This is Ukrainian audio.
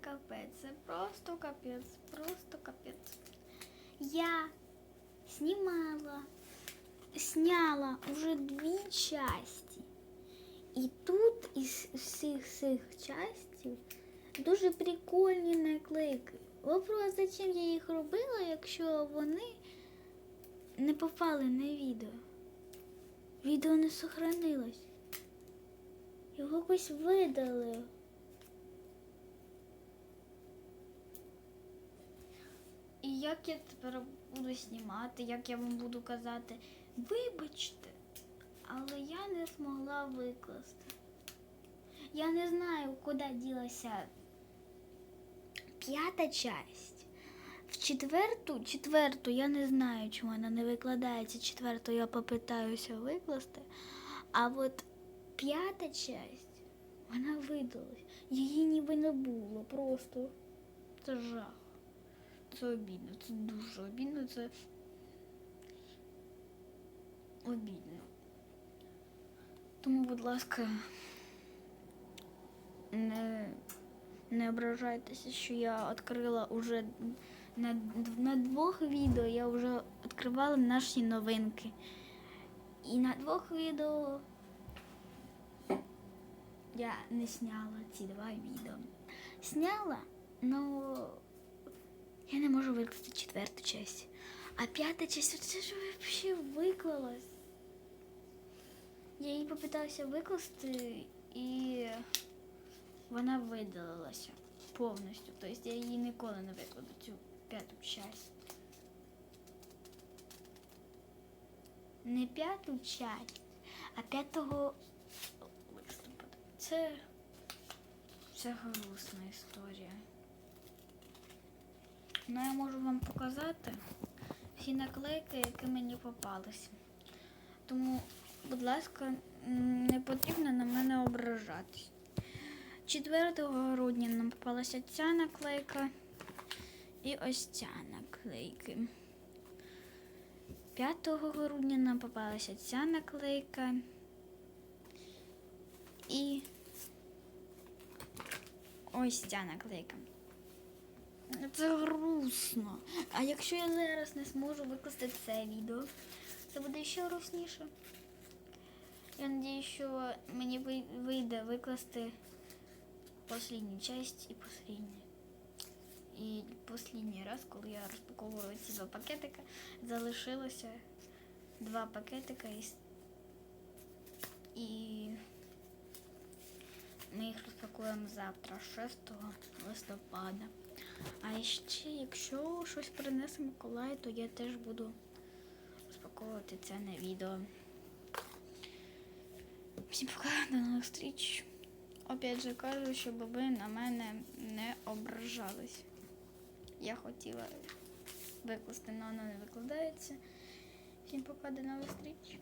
капець. Це просто капець. Просто капець. Я знімала, сняла уже дві часті. І тут із всіх цих частів дуже прикольні наклейки. Вопрос, зачем я їх робила, якщо вони не попали на відео? Відео не сохранилось. Його якось видали. Як я тепер буду знімати, як я вам буду казати, вибачте, але я не змогла викласти. Я не знаю, куди ділася п'ята часть. В четверту, четверту я не знаю, чому вона не викладається. Четверту я попитаюся викласти. А от п'ята часть, вона видалась. Її ніби не було. Просто це жах. Це обідно, це дуже обідно, це обідно. Тому, будь ласка, не, не ображайтеся, що я відкрила уже на, на двох відео я вже відкривала наші новинки. І на двох відео я не сняла ці два відео. Сняла, но я не можу викласти четверту часть. А п'ята часть, це ж взагалі виклалась. Я її попиталася викласти і вона видалилася повністю. Тобто я її ніколи не викладу, цю п'яту часть. Не п'яту часть, а 5 листопада. Це, це грустна історія. Ну, я можу вам показати всі наклейки, які мені попалися. Тому, будь ласка, не потрібно на мене ображатись. 4 грудня нам попалася ця наклейка і ось ця наклейки. 5 грудня нам попалася ця наклейка. І ось ця наклейка. Це грустно. А якщо я зараз не зможу викласти це відео, це буде ще грустніше. Я надію, що мені вий- вийде викласти останню часть і останню. І останній раз, коли я розпаковувала ці два пакетика, залишилося два пакетика із і ми їх розпакуємо завтра, 6 листопада. А ще, якщо щось принесе Миколай, то я теж буду розпаковувати це на відео. Всім пока, до нових зустріч. Опять же кажу, щоб ви на мене не ображались. Я хотіла викласти, але воно не викладається. Всім пока, до нових зустріч.